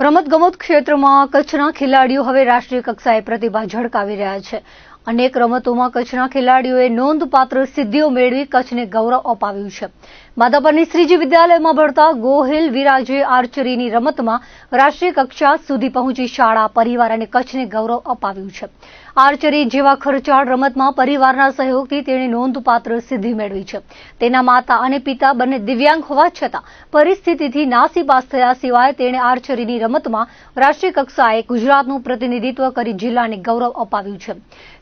રમતગમત ક્ષેત્રમાં કચ્છના ખેલાડીઓ હવે રાષ્ટ્રીય કક્ષાએ પ્રતિભા ઝળકાવી રહ્યા છે. અનેક રમતોમાં કચ્છના ખેલાડીઓએ નોંધપાત્ર સિદ્ધિઓ મેળવી કચ્છને ગૌરવ અપાવ્યું છે. માધાપરની શ્રીજી વિદ્યાલયમાં ભણતા ગોહિલ વિરાજે આર્ચરીની રમતમાં રાષ્ટ્રીય કક્ષા સુધી પહોંચી શાળા, પરિવાર અને કચ્છને ગૌરવ અપાવ્યું છે. આર્ચરી જેવા ખર્ચાળ રમતમાં પરિવારના સહયોગથી તેણે નોંધપાત્ર સિદ્ધિ મેળવી છે. તેના માતા અને પિતા બંને દિવ્યાંગ હોવા છતાં પરિસ્થિતિથી નાસીપાસ થયા સિવાય તેણે આર્ચરીની રમતમાં રાષ્ટ્રીય કક્ષાએ ગુજરાતનું પ્રતિનિધિત્વ કરી જિલ્લાને ગૌરવ અપાવ્યું છે.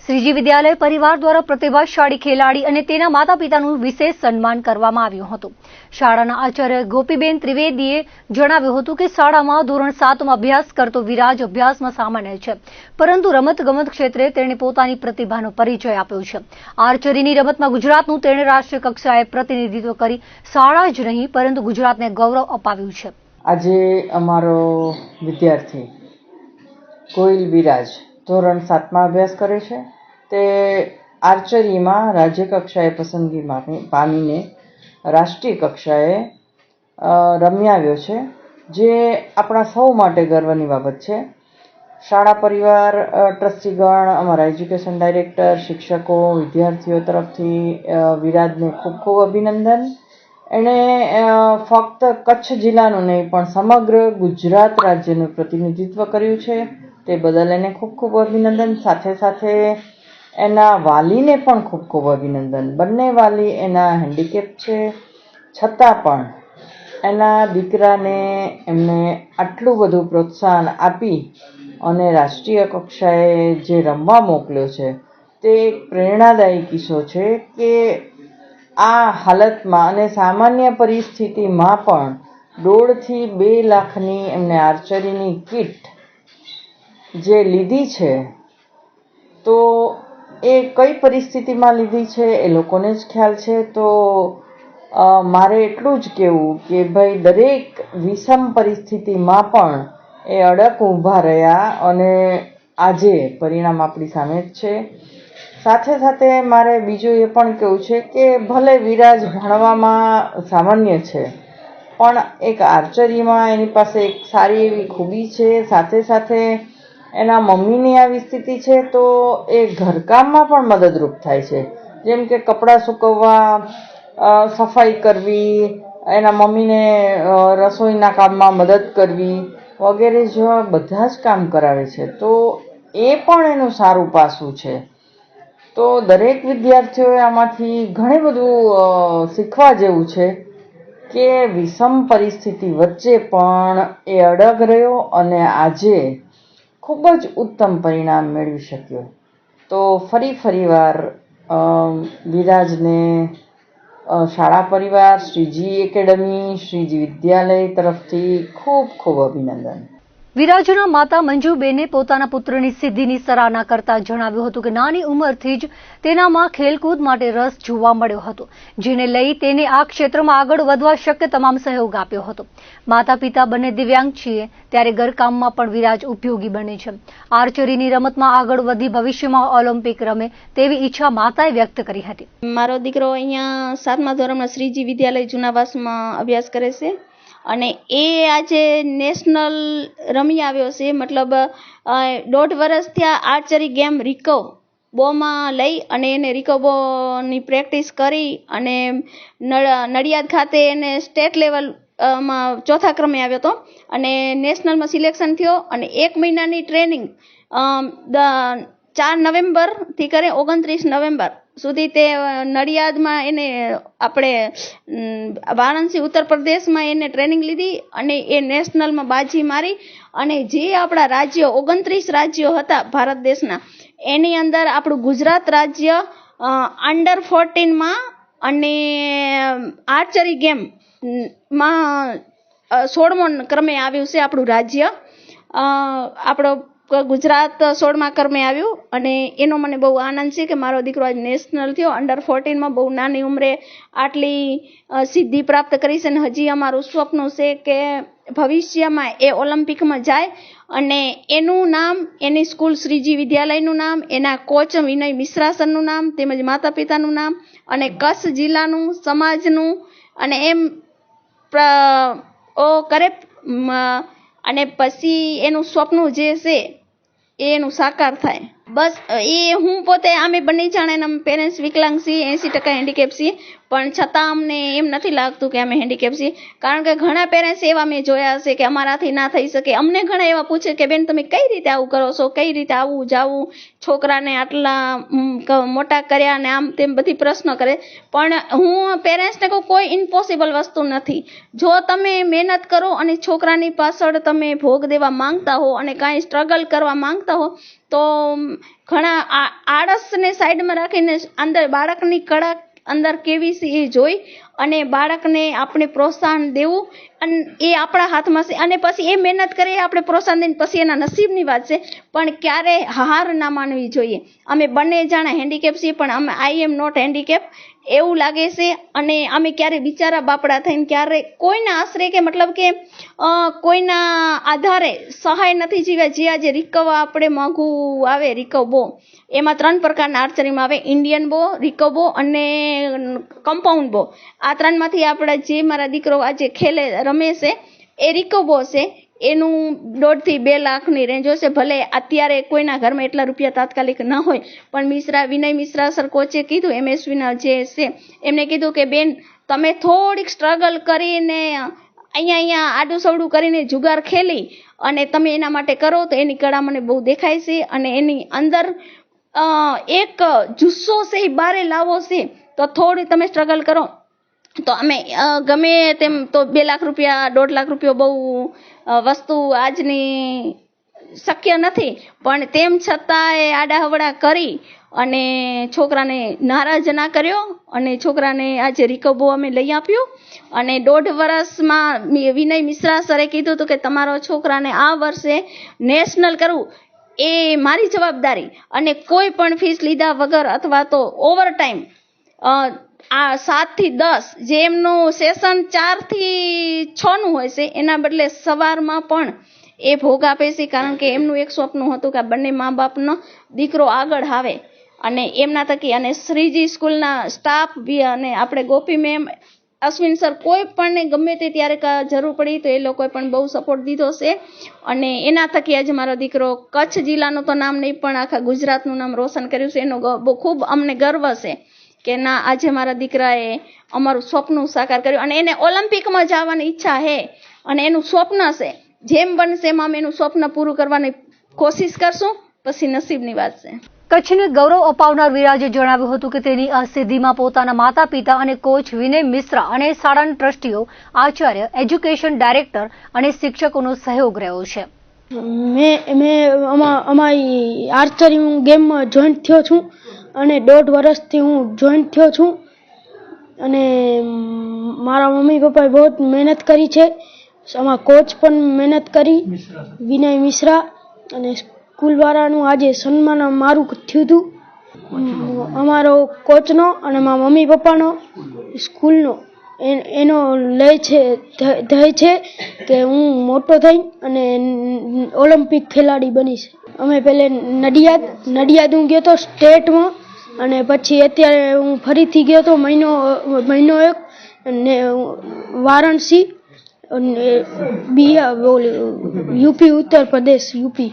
શ્રીજી વિદ્યાલય પરિવાર દ્વારા પ્રતિભાશાળી ખેલાડી અને તેના માતા પિતાનું વિશેષ સન્માન કરવામાં આવ્યું હતું. શાળાના આચાર્ય ગોપીબેન ત્રિવેદીએ જણાવ્યું હતું કે શાળામાં ધોરણ સાતમાં અભ્યાસ કરતો વિરાજ અભ્યાસમાં સામાન્ય છે. પરંતુ રમતગમત ક્ષેત્રે તેણે પોતાની પ્રતિભાનો પરિચય આપ્યો છે. આર્ચરીની રમતમાં ગુજરાતનું તેણે રાષ્ટ્રીય કક્ષાએ પ્રતિનિધિત્વ કરી શાળા જ નહીં, પરંતુ ગુજરાતને ગૌરવ અપાવ્યું છે. આજે અમારો વિદ્યાર્થી કોઈલ વિરાજ ધોરણ સાતમાં અભ્યાસ કરે છે. તે આર્ચરીમાં રાજ્ય કક્ષાએ પસંદગી પામીને રાષ્ટ્રીય કક્ષાએ રમી આવ્યો છે, જે આપણા સૌ માટે ગર્વની બાબત છે. શાળા પરિવાર ટ્રસ્ટીગણ, અમારા એજ્યુકેશન ડાયરેક્ટર, શિક્ષકો, વિદ્યાર્થીઓ તરફથી વિરાજને ખૂબ ખૂબ અભિનંદન. એણે ફક્ત કચ્છ જિલ્લાનું નહીં, પણ સમગ્ર ગુજરાત રાજ્યનું પ્રતિનિધિત્વ કર્યું છે. તે બદલ એને ખૂબ ખૂબ અભિનંદન. સાથે સાથે એના વાલીને પણ ખૂબ ખૂબ અભિનંદન. બંને વાલી એના હેન્ડીકેપ છે. છતાં પણ એના દીકરાને એમને આટલું બધું પ્રોત્સાહન આપી અને રાષ્ટ્રીય કક્ષાએ જે રમવા મોકલ્યો છે, તે એક પ્રેરણાદાયી કિસ્સો છે કે આ હાલતમાં અને સામાન્ય પરિસ્થિતિમાં પણ દોઢથી બે લાખની એમને આર્ચરીની કિટ જે લીધી છે, તો એ કઈ પરિસ્થિતિમાં લીધી છે એ લોકોને જ ખ્યાલ છે? તો મારે એટલું જ કહેવું કે ભાઈ દરેક વિષમ પરિસ્થિતિમાં પણ એ અડગ ઊભા રહ્યા અને આજે પરિણામ આપણી સામે જ છે. સાથે સાથે મારે બીજું એ પણ કહેવું છે કે ભલે વિરાજ ભણવામાં સામાન્ય છે, પણ એક આર્ચરીમાં એની પાસે એક સારી એવી ખૂબી છે. સાથે સાથે એના મમ્મીની આવી સ્થિતિ છે તો એ ઘરકામમાં પણ મદદરૂપ થાય છે. જેમ કે કપડાં સૂકવવા સફાઈ કરવી, એના મમ્મીને રસોઈના કામમાં મદદ કરવી વગેરે જેવા બધા જ કામ કરાવે છે. તો એ પણ એનું સારું પાસું છે. તો દરેક વિદ્યાર્થીઓએ આમાંથી ઘણું બધું શીખવા જેવું છે કે વિષમ પરિસ્થિતિ વચ્ચે પણ એ અડગ રહ્યો અને આજે ખૂબ જ ઉત્તમ પરિણામ મેળવી શક્યો. તો ફરી ફરીવાર વિરાજને શાળા પરિવાર, શ્રીજી એકેડમી, શ્રીજી વિદ્યાલય તરફથી ખૂબ ખૂબ અભિનંદન. વિરાજના માતા મંજુબેને પોતાના પુત્રની સિદ્ધિની સરાહના કરતા જણાવ્યું હતું કે નાની ઉંમરથી જ તેનામાં ખેલકૂદ માટે રસ જોવા મળ્યો હતો, જેને લઈ તેને આ ક્ષેત્રમાં આગળ વધવા શક્ય તમામ સહયોગ આપ્યો હતો. માતા પિતા બંને દિવ્યાંગ છીએ, ત્યારે ઘરકામમાં પણ વિરાજ ઉપયોગી બને છે. આર્ચરીની રમતમાં આગળ વધી ભવિષ્યમાં ઓલિમ્પિક રમે તેવી ઈચ્છા માતાએ વ્યક્ત કરી હતી. મારો દીકરો અહીંયા સાતમા ધોરણમાં શ્રીજી વિદ્યાલય જુનાવાસમાં અભ્યાસ કરે છે. અને એ આજે નેશનલ રમી આવ્યો છે, મતલબ દોઢ વર્ષ થયા આર્ચરી ગેમ રિકવ બોમાં લઈ અને એને રિકવબોની પ્રેક્ટિસ કરી અને નડિયાદ ખાતે એને સ્ટેટ લેવલમાં ચોથા ક્રમે આવ્યો હતો. અને નેશનલમાં સિલેક્શન થયો અને એક મહિનાની ટ્રેનિંગ ચાર નવેમ્બરથી કરે ઓગણત્રીસ નવેમ્બર સુધી તે નડિયાદમાં એને, આપણે વારાણસી ઉત્તર પ્રદેશમાં એને ટ્રેનિંગ લીધી અને એ નેશનલમાં બાજી મારી અને જે આપણા રાજ્યો, ઓગણત્રીસ રાજ્યો હતા ભારત દેશના, એની અંદર આપણું ગુજરાત રાજ્ય અંડર ફોર્ટીનમાં અને આર્ચરી ગેમમાં સોળમો ક્રમે આવ્યું છે આપણું રાજ્ય. આપણો ગુજરાત સોળમા ક્રમે આવ્યું અને એનો મને બહુ આનંદ છે કે મારો દીકરો આજ નેશનલ થયો અંડર ફોર્ટીનમાં બહુ નાની ઉંમરે આટલી સિદ્ધિ પ્રાપ્ત કરી છે અને હજી અમારું સ્વપ્ન છે કે ભવિષ્યમાં એ ઓલિમ્પિકમાં જાય અને એનું નામ, એની સ્કૂલ શ્રીજી વિદ્યાલયનું નામ, એના કોચ વિનય મિશ્રા સરનું નામ, તેમજ માતા પિતાનું નામ અને કચ્છ જિલ્લાનું, સમાજનું અને એમ ઓ, કરે અને પછી એનું સ્વપ્ન જે છે એ એનું સાકાર થાય. બસ એ હું પોતે અમે બંને જાણે એના પેરેન્ટ્સ વિકલાંગ છીએ એંસી ટકા હેન્ડીકેપ છીએ. પણ છતાં અમને એમ નથી લાગતું કે અમે હેન્ડીકેપ છીએ. કારણ કે ઘણા પેરેન્ટ્સ એવા મેં જોયા હશે કે અમારાથી ના થઈ શકે. અમને ઘણા એવા પૂછે કે, બેન, તમે કઈ રીતે આવું કરો છો? કઈ રીતે આવું જાવું? છોકરાને આટલા મોટા કર્યા ને આમ તેમ બધી પ્રશ્ન કરે. પણ હું પેરેન્ટ્સને કહું, કોઈ ઇમ્પોસિબલ વસ્તુ નથી. જો તમે મહેનત કરો અને છોકરાની પાછળ તમે ભોગ દેવા માંગતા હો અને કાંઈ સ્ટ્રગલ કરવા માંગતા હો તો ઘણા આળસને સાઈડમાં રાખીને અંદર બાળકની કળા અંદર કેવી છે એ જોઈ અને બાળકને આપણે પ્રોત્સાહન દેવું અને એ આપણા હાથમાં છે. અને પછી એ મહેનત કરીએ આપણે પ્રોત્સાહન દઈને પછી એના નસીબની વાત છે. પણ ક્યારે હાર ના માનવી જોઈએ. અમે બંને જણા હેન્ડીકેપ છીએ, પણ અમે આઈ એમ નોટ હેન્ડીકેપ એવું લાગે છે અને અમે ક્યારે બિચારા બાપડા થઈને ક્યારે કોઈના આશરે કે મતલબ કે કોઈના આધારે સહાય નથી જીવ્યા. જે આજે રિકવ આપણે મોંઘું આવે, રિકવ બો. એમાં ત્રણ પ્રકારના આર્ચરીમાં આવે. ઇન્ડિયન બો, રિકવ બો અને કમ્પાઉન્ડ બો. આ ત્રણમાંથી આપણા જે મારા દીકરો આજે ખેલે રમે છે એ રિકવ છે, એનું દોઢથી બે લાખની રેન્જ હશે. ભલે અત્યારે કોઈના ઘરમાં એટલા રૂપિયા તાત્કાલિક ન હોય, પણ મિશ્રા, વિનય મિશ્રા સર કોચે કીધું એમએસવીના જે છે, એમને કીધું કે, બેન, તમે થોડીક સ્ટ્રગલ કરીને અહીંયા અહીંયા આડું સવડું કરીને જુગાર ખેલી અને તમે એના માટે કરો તો એની કળા મને બહુ દેખાય છે અને એની અંદર એક જુસ્સો છે એ બારે લાવો છે. તો થોડી તમે સ્ટ્રગલ કરો. તો અમે ગમે તેમ તો બે લાખ રૂપિયા, દોઢ લાખ રૂપિયા બહુ વસ્તુ આજની શક્ય નથી. પણ તેમ છતાં એ આડાહવડા કરી અને છોકરાને નારાજ ના કર્યો અને છોકરાને આજે રિકબો અમે લઈ આપ્યો. અને દોઢ વર્ષમાં વિનય મિશ્રા સરે કીધું હતું કે તમારો છોકરાને આ વર્ષે નેશનલ કરવું એ મારી જવાબદારી. અને કોઈ પણ ફીસ લીધા વગર અથવા તો ઓવર ટાઈમ આ સાતથી દસ, જે એમનું સેશન ચારથી છનું હોય છે, એના બદલે સવારમાં પણ એ ભોગ આપે છે, કારણ કે એમનું એક સ્વપ્ન હતું કે આ બંને મા બાપનો દીકરો આગળ આવે. અને એમના થકી અને શ્રીજી સ્કૂલના સ્ટાફ બી અને આપણે ગોપી મેમ, અશ્વિન સર કોઈ પણ ગમે તે ત્યારે જરૂર પડી તો એ લોકોએ પણ બહુ સપોર્ટ દીધો છે. અને એના થકી આજે મારો દીકરો કચ્છ જિલ્લાનું તો નામ નહીં પણ આખા ગુજરાતનું નામ રોશન કર્યું છે, એનો ખૂબ અમને ગર્વ છે. કે ના આજે મારા દીકરાએ અમારું સ્વપ્ન સાકાર કર્યું અને એને ઓલિમ્પિકમાં જવાની ઈચ્છા છે અને એનું સ્વપ્ન છે જેમ બનશે એમ અમે એનું સ્વપ્ન પૂરું કરવાની કોશિશ કરશું. પછી નસીબની વાત છે. કચ્છને ગૌરવ અપાવનાર વિરાજે જણાવ્યું હતું કે તેની આ સિદ્ધિમાં પોતાના માતા પિતા અને કોચ વિનય મિશ્રા અને શાળાના ટ્રસ્ટીઓ આચાર્ય એજ્યુકેશન ડાયરેક્ટર અને શિક્ષકોનો સહયોગ રહ્યો છે. મેં મેં અમા અમારી આર્ચરી હું ગેમમાં જોઈન્ટ થયો છું. અને દોઢ વર્ષથી હું જોઈન્ટ થયો છું. અને મારા મમ્મી પપ્પાએ બહુ જ મહેનત કરી છે. આમાં કોચ પણ મહેનત કરી. વિનય મિશ્રા અને સ્કૂલવાળાનું આજે સન્માન મારું થયું હતું. અમારો કોચનો અને મારા મમ્મી પપ્પાનો સ્કૂલનો. એ- એનો લય છે ધય છે કે હું મોટો થઈ અને ઓલિમ્પિક ખેલાડી બનીશ. અમે પહેલે નડિયાદ નડિયાદ હું ગયો તો સ્ટેટમાં અને પછી અત્યારે હું ફરીથી ગયો તો મહિનો મહિનો એક ને વારાણસી અને બિહાર યુપી, ઉત્તર પ્રદેશ, યુપી.